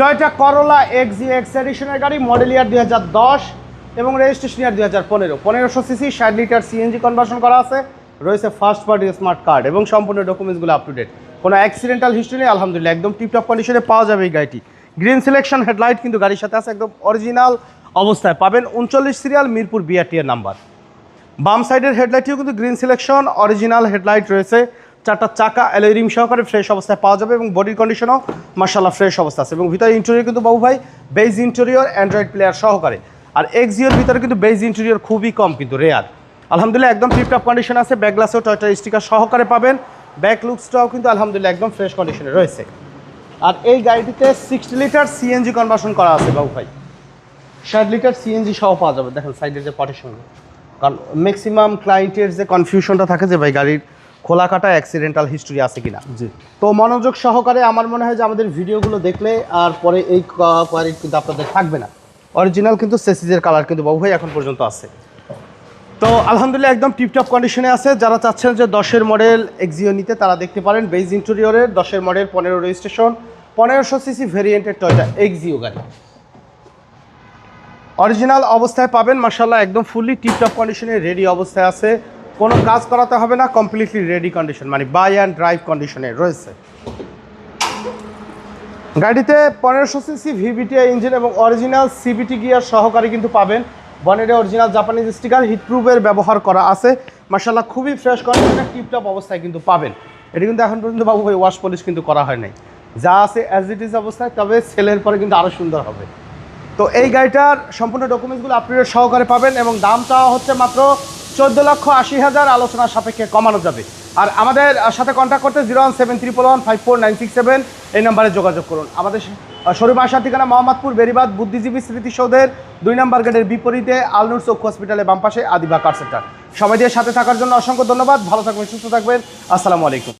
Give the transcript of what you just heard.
Toyota Corolla X X এডিশনের গাড়ি model ইয়ার দুই হাজার দশ এবং রেজিস্ট্রেশন ইয়ার দুই হাজার পনেরো। পনেরোশো সিসি ষাট লিটার সিএনজি কনভার্সন করা আছে। রয়েছে ফার্স্ট পার্টি স্মার্ট কার্ড এবং সম্পূর্ণ ডকুমেন্টসগুলো আপ টু ডেট কোনো অ্যাক্সিডেন্টাল হিস্ট্রি নেই, আলহামদুলিল্লাহ, একদম টিপটপ কন্ডিশনে পাওয়া যাবে এই গাড়িটি। গ্রিন সিলেকশন হেডলাইট কিন্তু গাড়ির সাথে আছে, একদম অরিজিনাল অবস্থায়। পাবেন উনচল্লিশ সিরিয়াল মিরপুর বিআরটি এর নাম্বার বাম সাইডের হেডলাইটটিও কিন্তু গ্রিন সিলেকশন অরিজিনাল হেডলাইট রয়েছে। চারটা চাকা রিম সহকারে ফ্রেশ অবস্থায় পাওয়া যাবে এবং বডির কন্ডিশনও মার্শাল্লাহ ফ্রেশ অবস্থা আছে। এবং ভিতরে ইন্টেরিয়র কিন্তু বাবু ভাই বেজ ইন্টেরিয়র অ্যান্ড্রয়েড প্লেয়ার সহকারে। আর এক্সিওর ভিতরে কিন্তু বেজ ইন্টেরিয়র খুবই কম, কিন্তু রেয়ার আলহামদুলিল্লাহ, একদম টিপটপ কন্ডিশন আছে। ব্যাক গ্লাসেও টয়টার স্টিকার সহকারে পাবেন। ব্যাক লুকসটাও কিন্তু আলহামদুলিল্লাহ একদম ফ্রেশ কন্ডিশনে রয়েছে। আর এই গাড়িটিতে সিক্সটি লিটার সিএনজি কনভার্সন করা আছে বাবু ভাই। ষাট লিটার সিএনজি সহ পাওয়া যাবে। দেখেন সাইডের যে পার্টিশন কারণ ম্যাক্সিমাম ক্লায়েন্টের যে কনফিউশনটা থাকে যে ভাই গাড়ির খোলা কাটা অ্যাক্সিডেন্টাল হিস্ট্রি আছে কিনা? জি। তো মনোযোগ সহকারে আমার মনে হয় যে আমাদের ভিডিওগুলো দেখলে আর পরে এই কোয়ালিটি কিন্তু আপনাদের থাকবে না। অরিজিনাল কিন্তু সেসিজের কালার কিন্তু বাবু ভাই এখন পর্যন্ত আছে। তো আলহামদুলিল্লাহ একদম টিপটপ কন্ডিশনে আছে। যারা চাচ্ছেন যে দশের মডেল এক্সিও নিতে তারা দেখতে পারেন বেজ ইন্টেরিয়রের দশের মডেল পনেরো রেজিস্ট্রেশন পনেরোশো সিসি ভেরিয়েন্টের টয়টা এক্সিও গাড়ি। অরিজিনাল অবস্থায় পাবেন মার্শাল্লাহ একদম ফুললি টিপটপ কন্ডিশনে রেডি অবস্থায় আছে। কোনো কাজ করাতে হবে না কমপ্লিটলি রেডি কন্ডিশন মানে বাই অ্যান্ড ড্রাইভ কন্ডিশনে রয়েছে। গাড়িতে পনেরোশো সিসি ভিভিটিআই ইঞ্জিন এবং অরিজিনাল সিবিটি গিয়ার সহকারে কিন্তু পাবেন। বনেটে অরিজিনাল জাপানিজ স্টিকার হিটপ্রুফের ব্যবহার করা আছে। মার্শাল্লাহ খুবই ফ্রেশ কন্ডিশনে টিপটপ অবস্থায় কিন্তু পাবেন। এটি কিন্তু এখন পর্যন্ত বাবু ভাই ওয়াশ পলিশ কিন্তু করা হয় নাই। যা আছে অ্যাজ ইট ইজ অবস্থায়, তবে সেলের পরে কিন্তু আরও সুন্দর হবে। তো এই গাড়িটার সম্পূর্ণ ডকুমেন্টসগুলো আপডেট সহকারে পাবেন এবং দাম চাওয়া হচ্ছে মাত্র চোদ্দ লক্ষ আশি হাজার আলোচনার সাপেক্ষে কমানো যাবে। আর আমাদের সাথে কন্ট্যাক্ট করতে zero one seven triple one five four nine six seven এই নাম্বারে যোগাযোগ করুন। আমাদের শরীফ আসার ঠিকানা মোহাম্মদপুর, বেরিবাদ, বুদ্ধিজীবী স্মৃতিসৌধের দুই নম্বর গেটের বিপরীতে আলনুর চোখ হসপিটালে বাম পাশে আদিবা কার সেন্টার সবাই দিয়ে সাথে থাকার জন্য অসংখ্য ধন্যবাদ। ভালো থাকবেন, সুস্থ থাকবেন। আসসালামু আলাইকুম।